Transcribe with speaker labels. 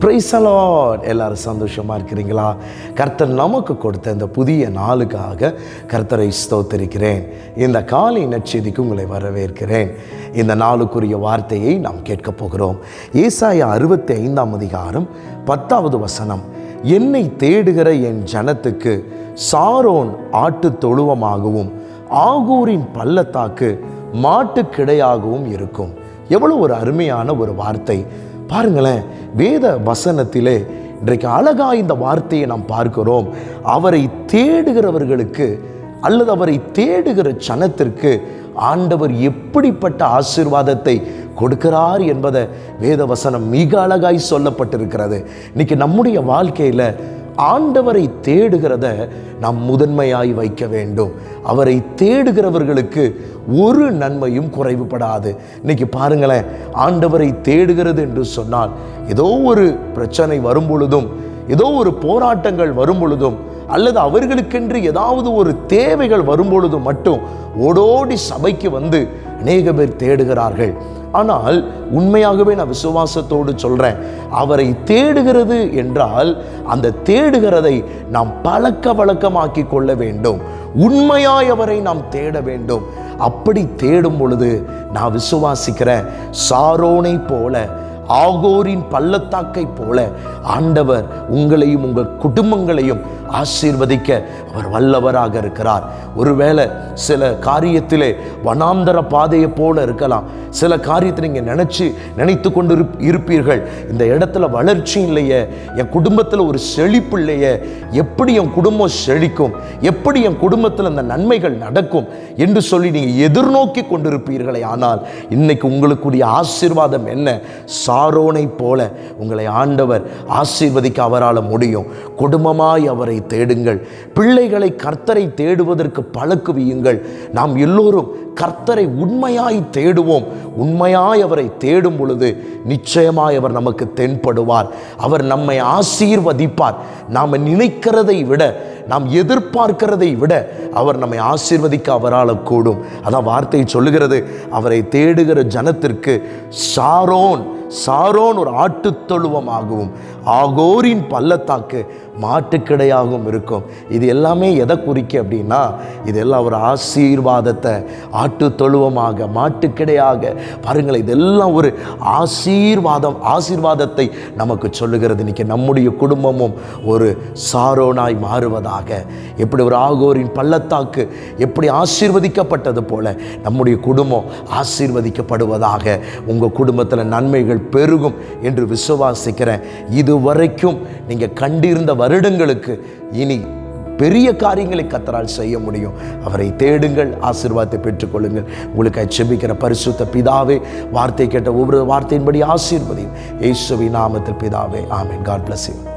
Speaker 1: பிரைசலாட் எல்லாரும் சந்தோஷமாக இருக்கிறீங்களா? கர்த்தர் நமக்கு கொடுத்த இந்த புதிய நாளுக்காக கர்த்தரை ஸ்தோத்தரிக்கிறேன். இந்த காலை நற்செய்திக்கு உங்களை வரவேற்கிறேன். இந்த நாளுக்குரிய வார்த்தையை நாம் கேட்கப் போகிறோம். ஏசாய அறுபத்தி ஐந்தாம் அதிகாரம் பத்தாவது வசனம். என்னை தேடுகிற என் ஜனத்துக்கு சாரோன் ஆட்டு தொழுவமாகவும் ஆகூரின் பள்ளத்தாக்கு மாட்டுக்கிடையாகவும் இருக்கும். எவ்வளோ ஒரு அருமையான ஒரு வார்த்தை. பாருங்களேன் வேத வசனத்திலே இன்றைக்கு அழகாக இந்த வார்த்தையை நாம் பார்க்கிறோம். அவரை தேடுகிறவர்களுக்கு அல்லது அவரை தேடுகிற சனத்திற்கு ஆண்டவர் எப்படிப்பட்ட ஆசீர்வாதத்தை கொடுக்கிறார் என்பதை வேத வசனம் மிக அழகாய் சொல்லப்பட்டிருக்கிறது. இன்னைக்கு நம்முடைய வாழ்க்கையில் ஆண்டவரை தேடுகிறத நாம் முதன்மையாய் வைக்க வேண்டும். அவரை தேடுகிறவர்களுக்கு ஒரு நன்மையும் குறைவுபடாது. இன்னைக்கு பாருங்களேன் ஆண்டவரை தேடுகிறது என்று சொன்னால் ஏதோ ஒரு பிரச்சனை வரும் பொழுதும் ஏதோ ஒரு போராட்டங்கள் வரும் பொழுதும் அல்லது அவர்களுக்கென்று ஏதாவது ஒரு தேவைகள் வரும் பொழுது மட்டும் ஓடோடி சபைக்கு வந்து அநேக பேர் தேடுகிறார்கள். ஆனால் உண்மையாகவே நான் விசுவாசத்தோடு சொல்கிறேன் அவரை தேடுகிறது என்றால் அந்த தேடுகிறதை நாம் பழக்க வழக்கமாக்கி கொள்ள வேண்டும். உண்மையாய் அவரை நாம் தேட வேண்டும். அப்படி தேடும் பொழுது நான் விசுவாசிக்கிறேன் சாரோனை போல ஆகோரின் பள்ளத்தாக்கை போல ஆண்டவர் உங்களையும் உங்கள் குடும்பங்களையும் ஆசீர்வதிக்க அவர் வல்லவராக இருக்கிறார். ஒருவேளை சில காரியத்திலே வனாந்தர பாதையை போல இருக்கலாம். சில காரியத்தை நீங்கள் நினச்சி நினைத்து கொண்டு இருப்- இருப்பீர்கள். இந்த இடத்துல வளர்ச்சி இல்லையே. என் குடும்பத்தில் ஒரு செழிப்பு இல்லையே. எப்படி என் குடும்பம் செழிக்கும்? எப்படி என் குடும்பத்தில் இந்த நன்மைகள் நடக்கும்? என்று சொல்லி நீங்கள் எதிர்நோக்கி கொண்டிருப்பீர்களே. ஆனால் இன்னைக்கு உங்களுக்குரிய ஆசீர்வாதம் என்ன? சாரோனை போல உங்களை ஆண்டவர் ஆசீர்வதிக்க அவரால் முடியும். குடும்பமாய் அவரை தேடுங்கள். பிள்ளைகளை கர்த்தரை தேடுவதற்கு பழக்குவியுங்கள் நாம் எல்லோரும் கர்த்தரை உண்மையாய் தேடுவோம். உண்மையாய் அவரை தேடும் பொழுது நிச்சயமாய் அவர் நமக்கு தென்படுவார். அவர் நம்மை ஆசீர்வதிப்பார். நாம் நினைக்கிறதை விட நாம் எதிர்பார்க்கிறதை விட அவர் நம்மை ஆசீர்வதிக்க அவரால் கூடும். அதான் வார்த்தை சொல்லுகிறது. அவரை தேடுகிற ஜனத்திற்கு சாரோன் சாரோன் ஒரு ஆட்டுத்தொழுவமாகவும் ஆகோரின் பள்ளத்தாக்கு மாட்டுக்கிடையாகவும் இருக்கும். இது எல்லாமே எதை குறிக்க அப்படின்னா இதெல்லாம் ஒரு ஆசீர்வாதத்தை ஆட்டுத்தொழுவமாக மாட்டுக்கிடையாக. பாருங்களேன் இதெல்லாம் ஒரு ஆசீர்வாதம் ஆசீர்வாதத்தை நமக்கு சொல்லுகிறது. இன்றைக்கி நம்முடைய குடும்பமும் ஒரு சாரோனாய் மாறுவதாக. எப்படி ஒரு ஆகோரின் பள்ளத்தாக்கு எப்படி ஆசீர்வதிக்கப்பட்டது போல நம்முடைய குடும்பம் ஆசீர்வதிக்கப்படுவதாக. உங்கள் குடும்பத்தில் நன்மைகள் பெருகும் என்று விசுவாசிக்கிறேன். இதுவரைக்கும் நீங்கள் கண்டிருந்த வருடங்களுக்கு இனி பெரிய காரியங்களை கத்தரால் செய்ய முடியும். அவரை தேடுங்கள் ஆசீர்வாதத்தை பெற்றுக்கொள்ளுங்கள். உங்களுக்கு செபிக்கிற பரிசுத்த பிதாவே வார்த்தை கேட்ட ஒவ்வொரு வார்த்தையின்படி ஆசீர்வதியும். இயேசுவின் நாமத்தில் பிதாவே ஆமேன். God bless you